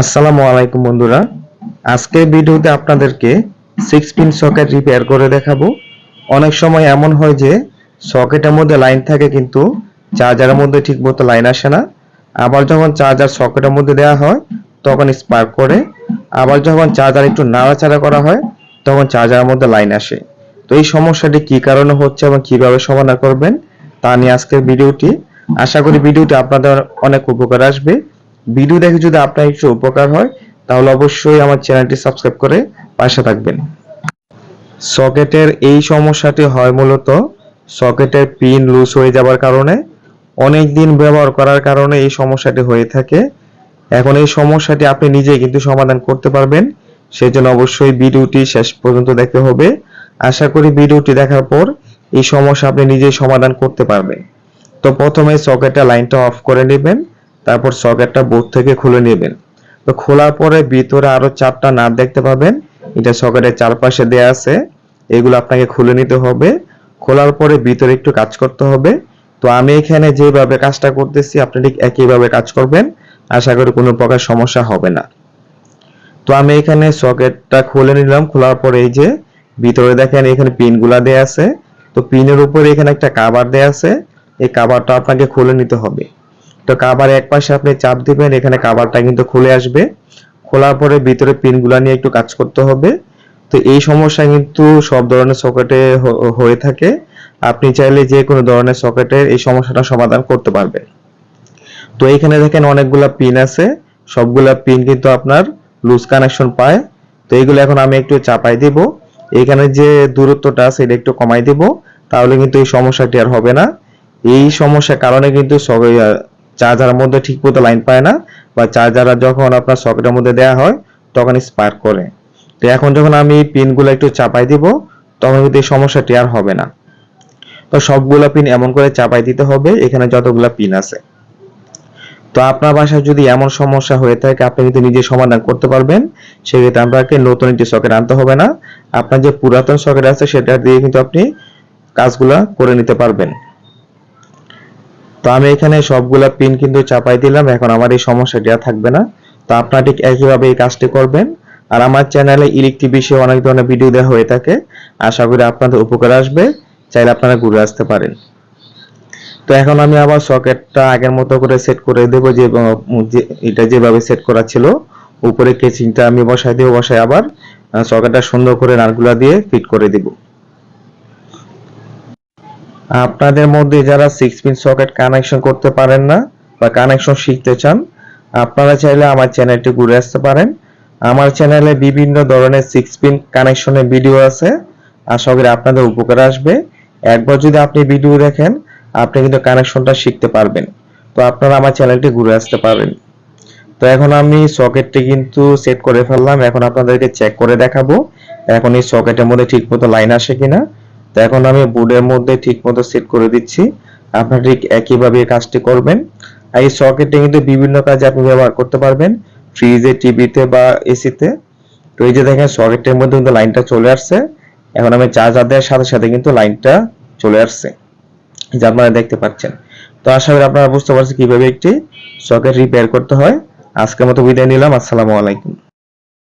আসসালামু আলাইকুম বন্ধুরা। আজকের ভিডিওতে আপনাদেরকে সিক্স পিন সকেট রিপেয়ার করে দেখাবো। অনেক সময় এমন হয় যে সকেটের মধ্যে লাইন থাকে কিন্তু চার্জারের মধ্যে ঠিকমতো লাইন আসে না। আবার যখন চার্জার সকেটের মধ্যে দেওয়া হয়, তখন স্পার্ক করে। আবার যখন চার্জার একটু নাড়াচাড়া করা হয়, তখন চার্জারের মধ্যে লাইন আসে। তো এই সমস্যাটি কি কারণে হচ্ছে এবং কীভাবে সমাধান করবেন, তা নিয়ে আজকের ভিডিওটি। আশা করি ভিডিওটি আপনাদের অনেক উপকার আসবে। ভিডিও দেখে যদি আপনার একটু উপকার হয়, তাহলে অবশ্যই আমার চ্যানেলটি সাবস্ক্রাইব করে পাশে থাকবেন। সকেটের এই সমস্যাটি হয় মূলত সকেটের পিন লুজ হয়ে যাওয়ার কারণে, অনেক দিন ব্যবহার করার কারণে এই সমস্যাটি হয়ে থাকে। এখন এই সমস্যাটি আপনি নিজে কিন্তু সমাধান করতে পারবেন, সেজন্য অবশ্যই ভিডিওটি শেষ পর্যন্ত দেখতে হবে। আশা করি ভিডিওটি দেখার পর এই সমস্যা আপনি নিজেই সমাধান করতে পারবেন। তো প্রথমে সকেটের লাইনটা অফ করে নেবেন। তারপর সকেটটা বোর্ড থেকে খুলে নেবেন। তো খোলার পরে ভিতরে আরও চারটা নাট দেখতে পাবেন। এটা সকেটের চারপাশে দেয়া আছে। এগুলো আপনাকে খুলে নিতে হবে। খোলার পরে ভিতরে একটু কাজ করতে হবে। তো আমি এখানে যেভাবে কাজটা করতেছি, আপনি ঠিক একইভাবে কাজ করবেন। আশা করি কোনো প্রকার সমস্যা হবে না। তো আমি এখানে সকেটটা খুলে নিলাম। খোলার পরে এই যে ভিতরে দেখেন এখানে পিনগুলা দেয়া আছে। তো পিনের উপরে এখানে একটা কাভার দেয়া আছে। এই কাভারটা আপনাকে খুলে নিতে হবে। তো কাভার এক পাশে আপনি চাপ দিবেন, এখানে কাভারটা কিন্তু খুলে আসবে। খোলার পরে ভিতরে পিনগুলা নিয়ে একটু কাজ করতে হবে। তো এই সমস্যা কিন্তু সব ধরনের সকেটে হয়ে থাকে। আপনি চাইলে যে কোনো ধরনের সকেটের এই সমস্যাটা সমাধান করতে পারবেন। তো এখানে দেখেন অনেকগুলা পিন আছে। সবগুলা পিন কিন্তু আপনার লুজ কানেকশন পায়। তো এইগুলো এখন আমি একটু চাপাই দিব। এখানে যে দূরত্বটা আছে, এটা একটু কমাই দিব। তাহলে কিন্তু এই সমস্যাটি আর হবে না। এই সমস্যার কারণে কিন্তু চার্জারের মধ্যে ঠিক মতো লাইন পায় না, বা চার্জার যখন আপনার সকেটের মধ্যে দেওয়া হয়, তখন স্পার্ক করে। তো এখন যখন আমি পিনগুলো একটু চাপাই দিব, তখন কিন্তু এই সমস্যাটি আর হবে না। তো সবগুলো পিন এমন করে চাপাই দিতে হবে, এখানে যতগুলো পিন আছে। তো আপনার বাসায় যদি এমন সমস্যা হয়ে থাকে, আপনি কিন্তু নিজে সমাধান করতে পারবেন। সেক্ষেত্রে আপনাকে নতুন একটি সকেট আনতে হবে না। আপনার যে পুরাতন সকেট আছে, সেটা দিয়ে কিন্তু আপনি কাজগুলা করে নিতে পারবেন। তো আমি এখানে সবগুলা পিন কিন্তু চাপাই দিলাম, এখন আমার এই সমস্যাটি থাকবে না। তো আপনারা ঠিক একইভাবে এই কাজটি করবেন। আর আমার চ্যানেলে ইলেকট্রিক বিষয়ে অনেক ধরনের ভিডিও দেওয়া হয়ে থাকে। আশা করি আপনাদের উপকার আসবে। চাইলে আপনারা ঘুরে আসতে পারেন। তো এখন আমি আবার সকেটটা আগের মতো করে সেট করে দেব যে এটা যেভাবে সেট করা ছিল, উপরে কেচিংটা আমি বসাই দেব, বসাই আবার সকেটটা সুন্দর করে নাটগুলা দিয়ে ফিট করে দিব। আপনাদের মধ্যে যারা সিক্স পিন সকেট কানেকশন করতে পারেন না বা কানেকশন শিখতে চান, আপনারা চাইলে আমার চ্যানেলটি ঘুরে আসতে পারেন। আমার চ্যানেলে বিভিন্ন ধরনের সিক্স পিন কানেকশনের ভিডিও আছে। আশা করি আপনাদের উপকার আসবে। একবার যদি আপনি ভিডিও দেখেন, আপনি কিন্তু কানেকশনটা শিখতে পারবেন। তো আপনারা আমার চ্যানেলটি ঘুরে আসতে পারেন। তো এখন আমি সকেটটি কিন্তু সেট করে ফেললাম। এখন আপনাদেরকে চেক করে দেখাবো। এখন এই সকেটের মধ্যে ঠিকমতো লাইন আসে কিনা। তো এখন আমি বোর্ডের মধ্যে ঠিকমতো সেট করে দিচ্ছি। আপনারা ঠিক একইভাবে কাজটি করবেন। আর এই সকেটটি কিন্তু বিভিন্ন কাজে আপনি ব্যবহার করতে পারবেন। ফ্রিজে টিভিতে বা এসিতে তো এই যে দেখেন সকেটের মধ্যে কিন্তু লাইনটা চলে আসছে। এখন আমি চার্জার দেওয়ার সাথে সাথে কিন্তু লাইনটা চলে আসছে। যে আপনারা দেখতে পাচ্ছেন। তো আশা করি আপনারা বুঝতে পারছেন কীভাবে একটি সকেট রিপেয়ার করতে হয়। আজকের মতো বিদায় নিলাম। আসসালামু আলাইকুম।